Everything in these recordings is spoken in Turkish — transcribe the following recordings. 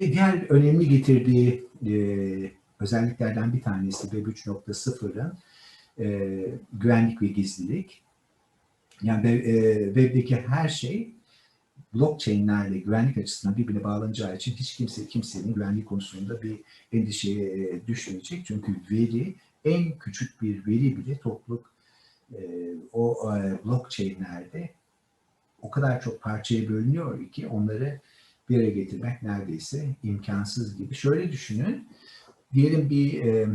diğer önemli getirdiği e, özelliklerden bir tanesi Web 3.0'ın e, güvenlik ve gizlilik. Yani e, web'deki her şey blockchain'lerle güvenlik açısından birbirine bağlanacağı için hiç kimse kimsenin güvenlik konusunda bir endişeye e, düşmeyecek. Çünkü veri en küçük bir veri bile topluluk e, o e, blockchain'lerde o kadar çok parçaya bölünüyor ki onları bir araya getirmek neredeyse imkansız gibi. Şöyle düşünün, diyelim bir e,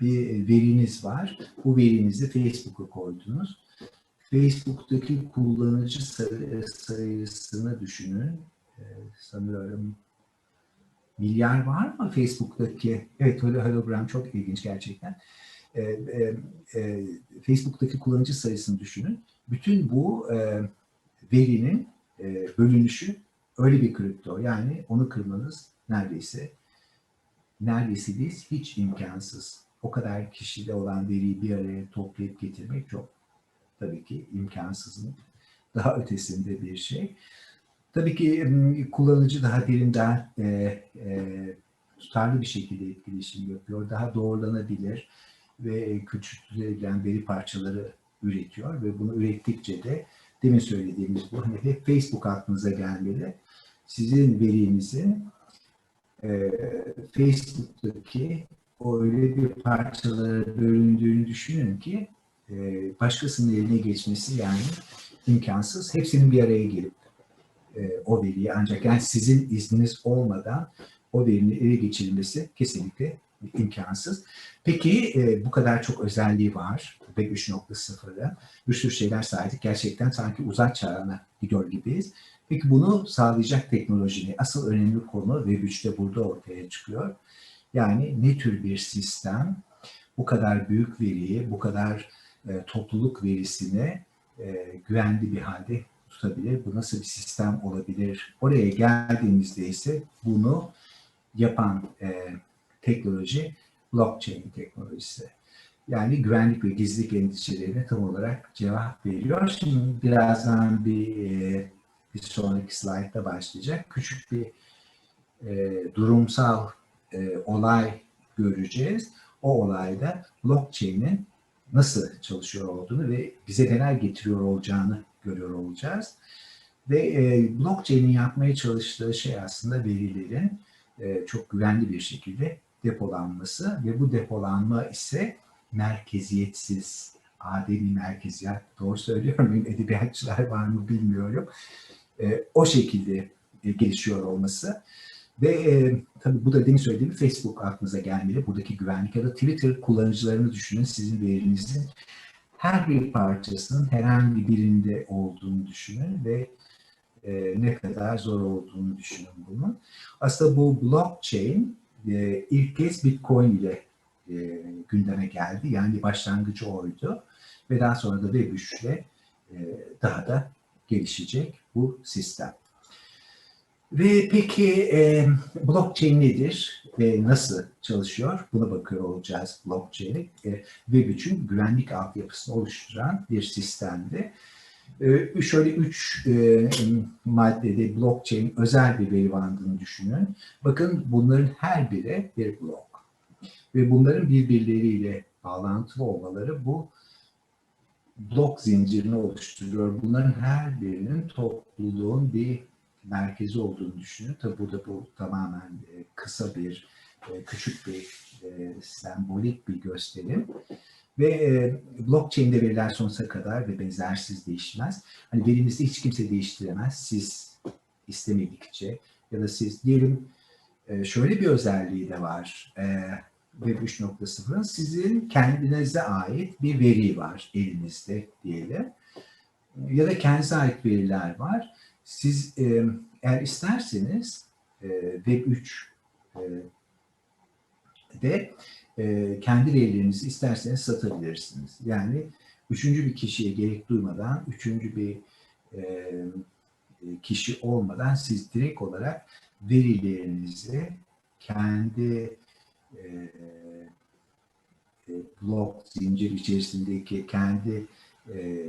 bir veriniz var. Bu verinizi Facebook'a koydunuz. Facebook'taki kullanıcı sayısını düşünün. Ee, sanıyorum milyar var mı Facebook'taki? Evet, hologram çok ilginç gerçekten. E, e, Facebook'taki kullanıcı sayısını düşünün. Bütün bu e, verinin e, bölünüşü öyle bir kripto. Yani onu kırmanız neredeyse neredeyse değil, hiç imkansız. O kadar kişide olan veriyi bir araya toplayıp getirmek çok tabii ki imkansızın daha ötesinde bir şey. Tabii ki kullanıcı daha derin, daha e, e, tutarlı bir şekilde etkileşim yapıyor. Daha doğrulanabilir ve küçültülebilen veri parçaları üretiyor ve bunu ürettikçe de demin söylediğimiz bu hani hep Facebook aklınıza gelmeli. Sizin verinizin e, Facebook'taki öyle bir parçalara bölündüğünü düşünün ki e, başkasının eline geçmesi yani imkansız. Hepsinin bir araya gelip e, o veriyi ancak yani sizin izniniz olmadan o verinin ele geçirilmesi kesinlikle imkansız. Peki e, bu kadar çok özelliği var Web 3.0'da. Bir sürü şeyler saydık. Gerçekten sanki uzak çağına gidiyor gibiyiz. Peki bunu sağlayacak teknoloji Asıl önemli konu Web 3'te burada ortaya çıkıyor. Yani ne tür bir sistem bu kadar büyük veriyi, bu kadar e, topluluk verisini e, güvenli bir halde tutabilir? Bu nasıl bir sistem olabilir? Oraya geldiğimizde ise bunu yapan e, teknoloji blockchain teknolojisi. Yani güvenlik ve gizlilik endişelerine tam olarak cevap veriyor. Şimdi birazdan bir e, bir sonraki slaytta başlayacak. Küçük bir e, durumsal e, olay göreceğiz. O olayda blockchain'in nasıl çalışıyor olduğunu ve bize neler getiriyor olacağını görüyor olacağız. Ve e, blockchain'in yapmaya çalıştığı şey aslında verilerin e, çok güvenli bir şekilde depolanması ve bu depolanma ise merkeziyetsiz, ademi merkeziyet, doğru söylüyor muyum? Edebiyatçılar var mı bilmiyorum. E, o şekilde e, gelişiyor olması. Ve e, tabii bu da demin söylediğim Facebook aklınıza gelmeli. Buradaki güvenlik ya da Twitter kullanıcılarını düşünün. Sizin verinizin her bir parçasının herhangi birinde olduğunu düşünün ve e, ne kadar zor olduğunu düşünün bunun. Aslında bu blockchain e, ilk kez Bitcoin ile e, gündeme geldi. Yani başlangıcı oydu. Ve daha sonra da Web3 ile e, daha da gelişecek bu sistem. Ve peki e, blockchain nedir ve nasıl çalışıyor? Buna bakıyor olacağız blockchain'i. E, Web3'ün güvenlik altyapısını oluşturan bir sistemdi. E, şöyle üç e, maddede blockchain özel bir veri bandını düşünün. Bakın bunların her biri bir blok. Ve bunların birbirleriyle bağlantılı olmaları bu blok zincirini oluşturuyor. Bunların her birinin topluluğun bir merkezi olduğunu düşünün. Tabi burada bu tamamen e, kısa bir, e, küçük bir e, sembolik bir gösterim. Ve blockchain'de veriler sonsuza kadar ve benzersiz değişmez. Hani verinizi hiç kimse değiştiremez. Siz istemedikçe ya da siz diyelim şöyle bir özelliği de var. Web 3.0'ın sizin kendinize ait bir veri var elinizde diyelim. Ya da kendinize ait veriler var siz e, eğer isterseniz e, Web3 e, de kendi verilerinizi isterseniz satabilirsiniz. Yani üçüncü bir kişiye gerek duymadan, üçüncü bir kişi olmadan siz direkt olarak verilerinizi kendi e, blok zincir içerisindeki kendi e,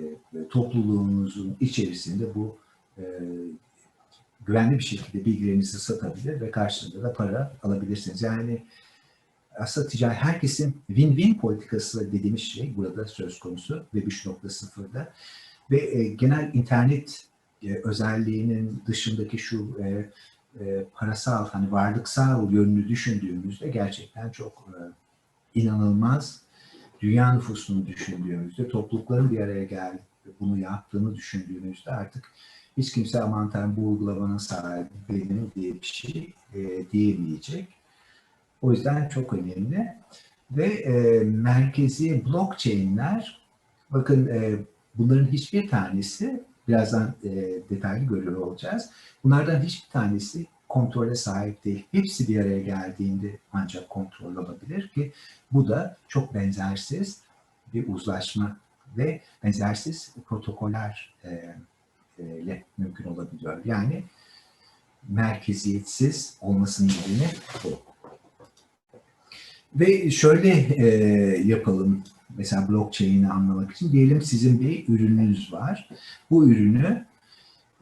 topluluğunuzun içerisinde bu e, güvenli bir şekilde bilgilerinizi satabilir ve karşılığında da para alabilirsiniz. Yani aslında ticaret herkesin win-win politikası dediğimiz şey burada söz konusu Web 3.0'da ve e, genel internet e, özelliğinin dışındaki şu e, e, parasal hani varlıksal yönünü düşündüğümüzde gerçekten çok e, inanılmaz dünya nüfusunu düşündüğümüzde toplulukların bir araya geldi bunu yaptığını düşündüğümüzde artık hiç kimse aman tanrım bu uygulamanın sahibi benim diye bir şey e, diyemeyecek. O yüzden çok önemli. Ve e, merkezi blockchain'ler bakın e, bunların hiçbir tanesi birazdan e, detaylı görüyor olacağız. Bunlardan hiçbir tanesi kontrole sahip değil. Hepsi bir araya geldiğinde ancak kontrol olabilir ki bu da çok benzersiz bir uzlaşma ve benzersiz protokoller e, ile mümkün olabiliyor. Yani merkeziyetsiz olmasının nedeni bu. Ve şöyle e, yapalım mesela blockchain'i anlamak için diyelim sizin bir ürününüz var. Bu ürünü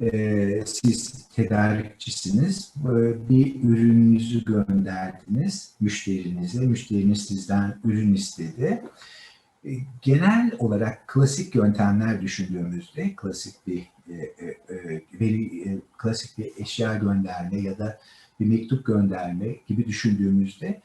e, siz tedarikçisiniz. Böyle bir ürününüzü gönderdiniz müşterinize. Müşteriniz sizden ürün istedi. E, genel olarak klasik yöntemler düşündüğümüzde klasik bir e, e, e, veri, e, klasik bir eşya gönderme ya da bir mektup gönderme gibi düşündüğümüzde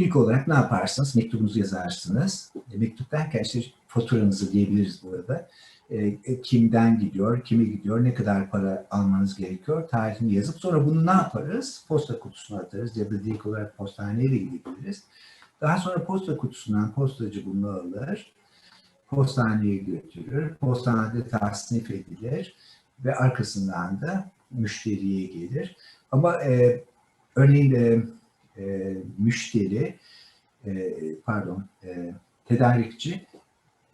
ilk olarak ne yaparsınız? Mektubunuzu yazarsınız. E, mektup derken işte faturanızı diyebiliriz burada. E, e, kimden gidiyor, kime gidiyor, ne kadar para almanız gerekiyor, tarihini yazıp sonra bunu ne yaparız? Posta kutusuna atarız ya da direkt olarak postaneye de gidebiliriz. Daha sonra posta kutusundan postacı bunu alır, postaneye götürür, postanede tasnif edilir ve arkasından da müşteriye gelir. Ama e, örneğin e, e, müşteri, e, pardon, e, tedarikçi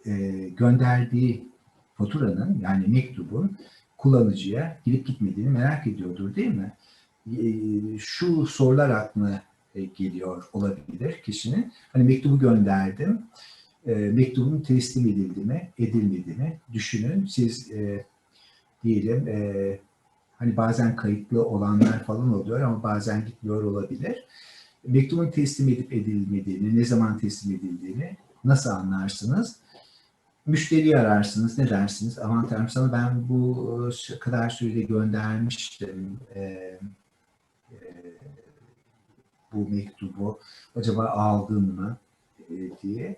e, gönderdiği faturanın yani mektubun kullanıcıya gidip gitmediğini merak ediyordur değil mi? E, şu sorular aklına e, geliyor olabilir kişinin. Hani mektubu gönderdim, e, mektubun teslim edildi mi, edilmedi mi? Düşünün siz e, diyelim e, hani bazen kayıtlı olanlar falan oluyor ama bazen gitmiyor olabilir. Mektubun teslim edip edilmediğini, ne zaman teslim edildiğini nasıl anlarsınız? Müşteriyi ararsınız, ne dersiniz? Aman tanrım sana ben bu kadar sürede göndermiştim. E, e, bu mektubu acaba aldın mı e, diye.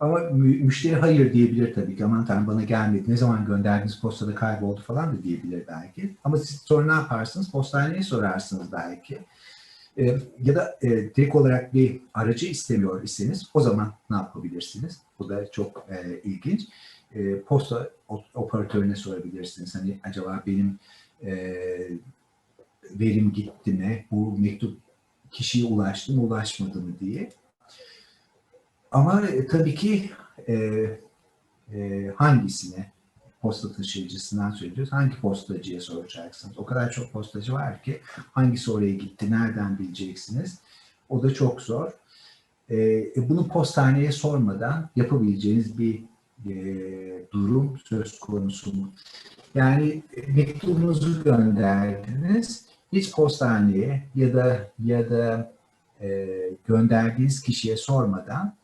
Ama müşteri hayır diyebilir tabii ki. Aman tanrım bana gelmedi. Ne zaman gönderdiniz postada kayboldu falan da diyebilir belki. Ama siz sonra ne yaparsınız? Postaneye sorarsınız belki. E, ya da e, direkt olarak bir aracı istemiyor iseniz o zaman ne yapabilirsiniz? Bu da çok e, ilginç. E, posta operatörüne sorabilirsiniz. Hani acaba benim e, verim gitti mi? Bu mektup kişiye ulaştı mı ulaşmadı mı diye. Ama e, tabii ki e, e, hangisine posta taşıyıcısından söylüyoruz. Hangi postacıya soracaksınız? O kadar çok postacı var ki hangisi oraya gitti, nereden bileceksiniz? O da çok zor. E, e bunu postaneye sormadan yapabileceğiniz bir e, durum söz konusu mu? Yani e, mektubunuzu gönderdiniz hiç postaneye ya da ya da e, gönderdiğiniz kişiye sormadan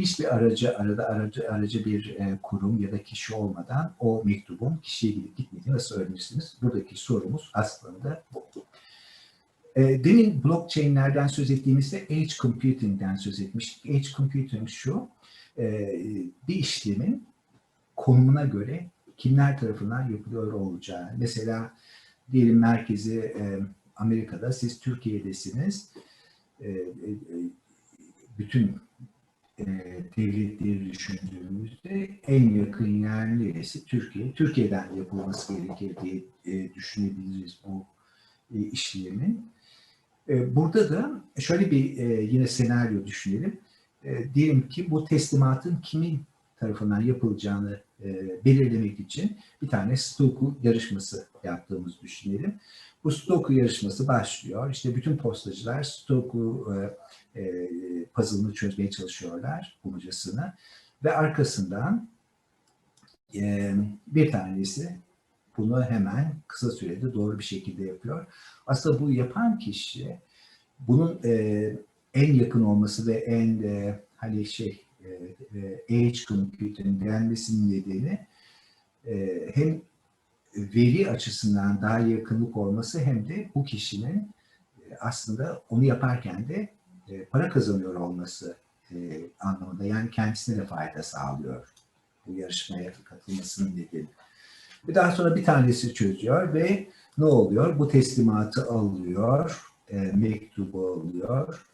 hiçbir aracı arada aracı aracı bir e, kurum ya da kişi olmadan o mektubun kişiye gidip gitmediğini nasıl öğrenirsiniz? Buradaki sorumuz aslında bu. E, demin blockchain'lerden söz ettiğimizde edge computing'den söz etmiştik. Edge computing şu, e, bir işlemin konumuna göre kimler tarafından yapılıyor olacağı. Mesela diyelim merkezi e, Amerika'da, siz Türkiye'desiniz. Bütün e, devletleri düşündüğümüzde en yakın yer neresi? Türkiye. Türkiye'den yapılması gerekir diye e, düşünebiliriz bu e, işlemin. E, burada da şöyle bir yine senaryo düşünelim. Diyelim ki bu teslimatın kimin tarafından yapılacağını e, belirlemek için bir tane Stoku yarışması yaptığımızı düşünelim. Bu Stoku yarışması başlıyor. İşte bütün postacılar Stoku e, e, puzzle'ını çözmeye çalışıyorlar bulmacasını ve arkasından e, bir tanesi bunu hemen kısa sürede doğru bir şekilde yapıyor. Aslında bu yapan kişi bunun e, en yakın olması ve en e, hani şey edge computing denmesinin nedeni e, hem veri açısından daha yakınlık olması hem de bu kişinin e, aslında onu yaparken de e, para kazanıyor olması e, anlamında. Yani kendisine de fayda sağlıyor bu yarışmaya katılmasının nedeni. Ve daha sonra bir tanesi çözüyor ve ne oluyor? Bu teslimatı alıyor, e, mektubu alıyor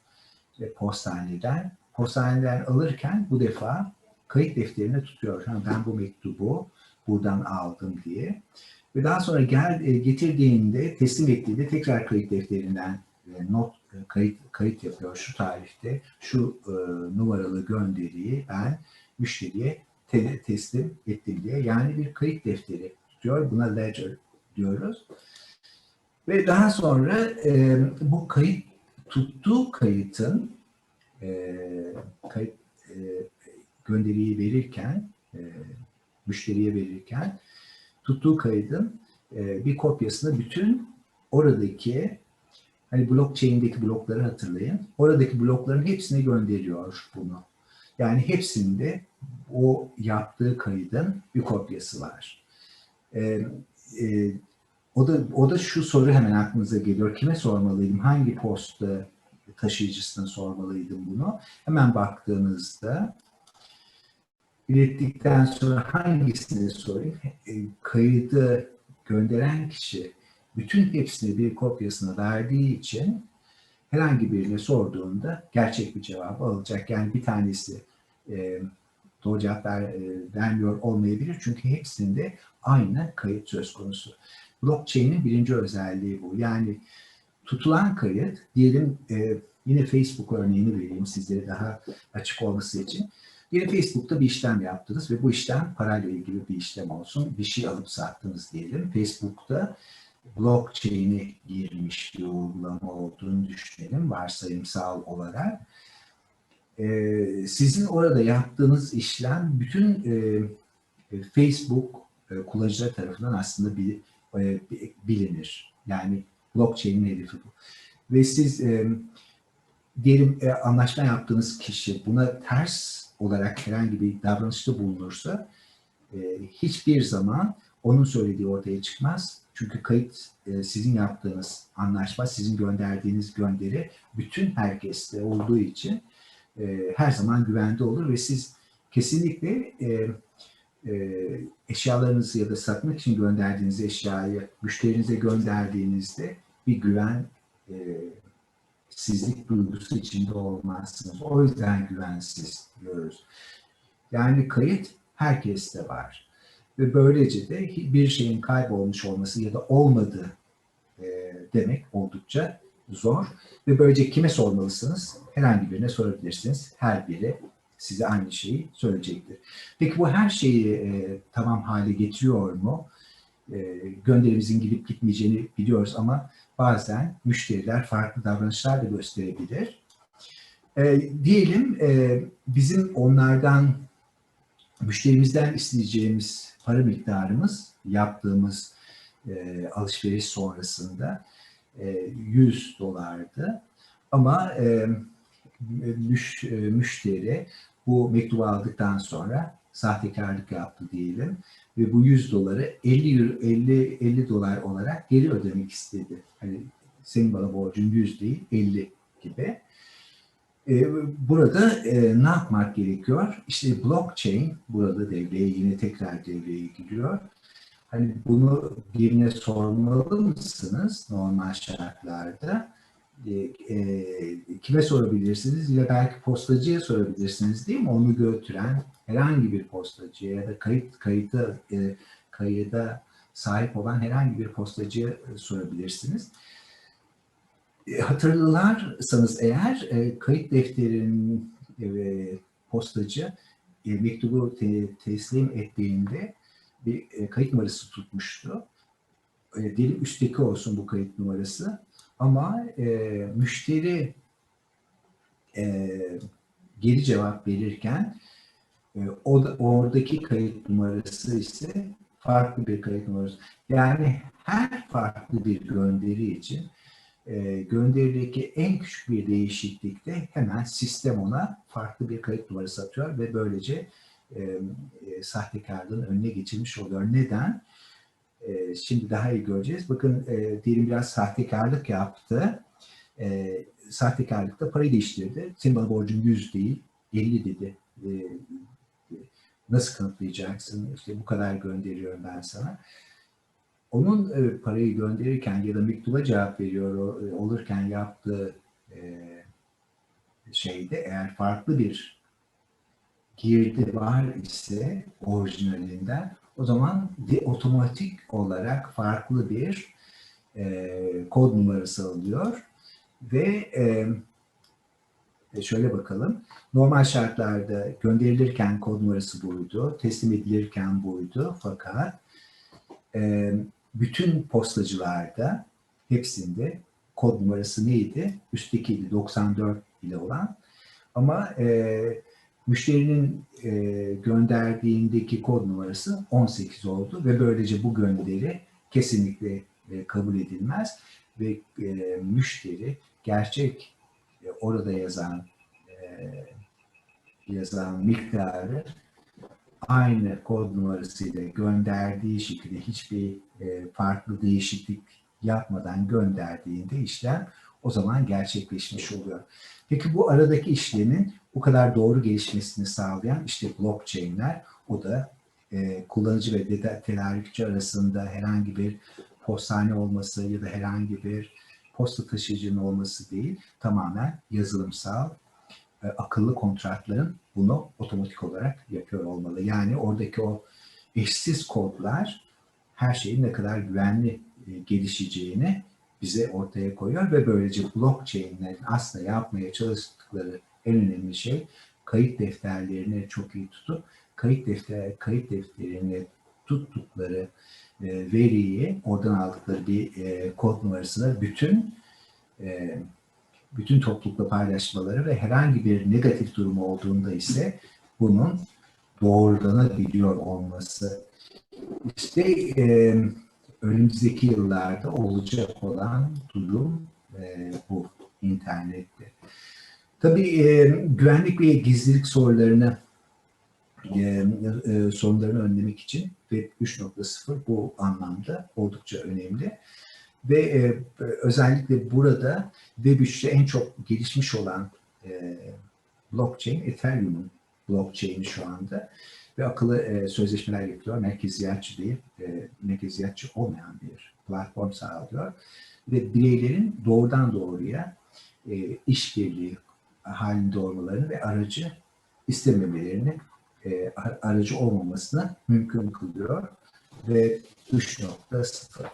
ve postaneden. Postaneden alırken bu defa kayıt defterine tutuyor. Ha, ben bu mektubu buradan aldım diye. Ve daha sonra gel e, getirdiğinde, teslim ettiğinde tekrar kayıt defterinden e, not e, kayıt kayıt yapıyor. Şu tarihte şu e, numaralı gönderiyi ben müşteriye te- teslim ettim diye. Yani bir kayıt defteri tutuyor. Buna ledger diyoruz. Ve daha sonra e, bu kayıt tuttuğu kayıtın e, kayıt e, gönderiyi verirken e, müşteriye verirken tuttuğu kaydın e, bir kopyasını bütün oradaki hani blockchain'deki blokları hatırlayın. Oradaki blokların hepsine gönderiyor bunu. Yani hepsinde o yaptığı kaydın bir kopyası var. E, e, o da o da şu soru hemen aklınıza geliyor. Kime sormalıydım? Hangi posta taşıyıcısına sormalıydım bunu? Hemen baktığınızda ilettikten sonra hangisini sorayım? E, kaydı gönderen kişi bütün hepsini bir kopyasına verdiği için herhangi birine sorduğunda gerçek bir cevabı alacak. Yani bir tanesi e, doğru cevap ver, e, vermiyor olmayabilir çünkü hepsinde aynı kayıt söz konusu. Blockchain'in birinci özelliği bu. Yani tutulan kayıt, diyelim e, yine Facebook örneğini vereyim sizlere daha açık olması için. Diyelim Facebook'ta bir işlem yaptınız ve bu işlem parayla ilgili bir işlem olsun. Bir şey alıp sattınız diyelim. Facebook'ta blockchain'i girmiş bir uygulama olduğunu düşünelim varsayımsal olarak. Ee, sizin orada yaptığınız işlem bütün e, Facebook e, kullanıcılar tarafından aslında bir, e, bilinir. Yani blockchain'in hedefi bu. Ve siz e, diyelim e, anlaşma yaptığınız kişi buna ters olarak herhangi bir davranışta bulunursa e, hiçbir zaman onun söylediği ortaya çıkmaz. Çünkü kayıt e, sizin yaptığınız anlaşma, sizin gönderdiğiniz gönderi bütün herkeste olduğu için e, her zaman güvende olur ve siz kesinlikle e, e, eşyalarınızı ya da satmak için gönderdiğiniz eşyayı müşterinize gönderdiğinizde bir güven e, sizlik duygusu içinde olmazsınız. O yüzden güvensiz diyoruz. Yani kayıt herkeste var. Ve böylece de bir şeyin kaybolmuş olması ya da olmadığı e, demek oldukça zor. Ve böylece kime sormalısınız? Herhangi birine sorabilirsiniz. Her biri size aynı şeyi söyleyecektir. Peki bu her şeyi e, tamam hale getiriyor mu? E, gönderimizin gidip gitmeyeceğini biliyoruz ama bazen müşteriler farklı davranışlar da gösterebilir. E, diyelim e, bizim onlardan müşterimizden isteyeceğimiz para miktarımız yaptığımız e, alışveriş sonrasında e, 100 dolardı. Ama e, müş, e, müşteri bu mektubu aldıktan sonra sahtekarlık yaptı diyelim ve bu 100 doları 50 euro, 50 50 dolar olarak geri ödemek istedi. Hani senin bana borcun 100 değil 50 gibi. Ee, burada e, ne yapmak gerekiyor? İşte blockchain burada devreye yine tekrar devreye giriyor. Hani bunu birine sormalı mısınız normal şartlarda? E, e, kime sorabilirsiniz? Ya belki postacıya sorabilirsiniz değil mi? Onu götüren herhangi bir postacıya ya da kayıt kayıta e, kayıda sahip olan herhangi bir postacıya e, sorabilirsiniz. E, hatırlarsanız eğer e, kayıt defterinin e, postacı e, mektubu te, teslim ettiğinde bir e, kayıt numarası tutmuştu. E, diyelim üstteki olsun bu kayıt numarası. Ama e, müşteri e, geri cevap verirken e, o da, oradaki kayıt numarası ise farklı bir kayıt numarası. Yani her farklı bir gönderi için e, gönderideki en küçük bir değişiklikte hemen sistem ona farklı bir kayıt numarası atıyor ve böylece e, e, sahtekarlığın önüne geçilmiş oluyor. Neden? E, şimdi daha iyi göreceğiz. Bakın e, diyelim biraz sahtekarlık yaptı. E, sahtekarlıkta parayı değiştirdi. Senin bana borcun 100 değil, 50 dedi. E, nasıl kanıtlayacaksın? İşte bu kadar gönderiyorum ben sana. Onun e, parayı gönderirken ya da mektuba cevap veriyor o, e, olurken yaptığı e, şeyde eğer farklı bir girdi var ise orijinalinden o zaman de otomatik olarak farklı bir e, kod numarası alıyor ve e, şöyle bakalım. Normal şartlarda gönderilirken kod numarası buydu, teslim edilirken buydu fakat e, bütün postacılarda hepsinde kod numarası neydi? Üsttekiydi 94 ile olan ama e, müşterinin e, gönderdiğindeki kod numarası 18 oldu ve böylece bu gönderi kesinlikle e, kabul edilmez ve e, müşteri gerçek e, orada yazan e, yazan miktarı aynı kod numarasıyla gönderdiği şekilde hiçbir e, farklı değişiklik yapmadan gönderdiğinde işlem o zaman gerçekleşmiş oluyor. Peki bu aradaki işlemin bu kadar doğru gelişmesini sağlayan işte blockchain'ler o da e, kullanıcı ve tedarikçi arasında herhangi bir postane olması ya da herhangi bir posta taşıyıcının olması değil, tamamen yazılımsal, e, akıllı kontratların bunu otomatik olarak yapıyor olmalı. Yani oradaki o eşsiz kodlar her şeyin ne kadar güvenli e, gelişeceğini bize ortaya koyuyor ve böylece blockchain'lerin aslında yapmaya çalıştıkları en önemli şey kayıt defterlerini çok iyi tutup kayıt defter kayıt defterini tuttukları e, veriyi oradan aldıkları bir e, kod numarasını bütün e, bütün toplulukla paylaşmaları ve herhangi bir negatif durumu olduğunda ise bunun doğrulanabiliyor olması. İşte e, önümüzdeki yıllarda olacak olan durum e, bu internette. Tabii e, güvenlik ve gizlilik sorularını e, e, sorunlarını önlemek için Web 3.0 bu anlamda oldukça önemli. Ve e, özellikle burada Web 3'te en çok gelişmiş olan e, blockchain Ethereum'un blockchain'i şu anda ve akıllı e, sözleşmeler yapıyor. Merkeziyatçı değil, e, merkeziyatçı olmayan bir platform sağlıyor. Ve bireylerin doğrudan doğruya e, işbirliği halinde olmalarını ve aracı istememelerini, e, aracı olmamasına mümkün kılıyor. Ve 3.0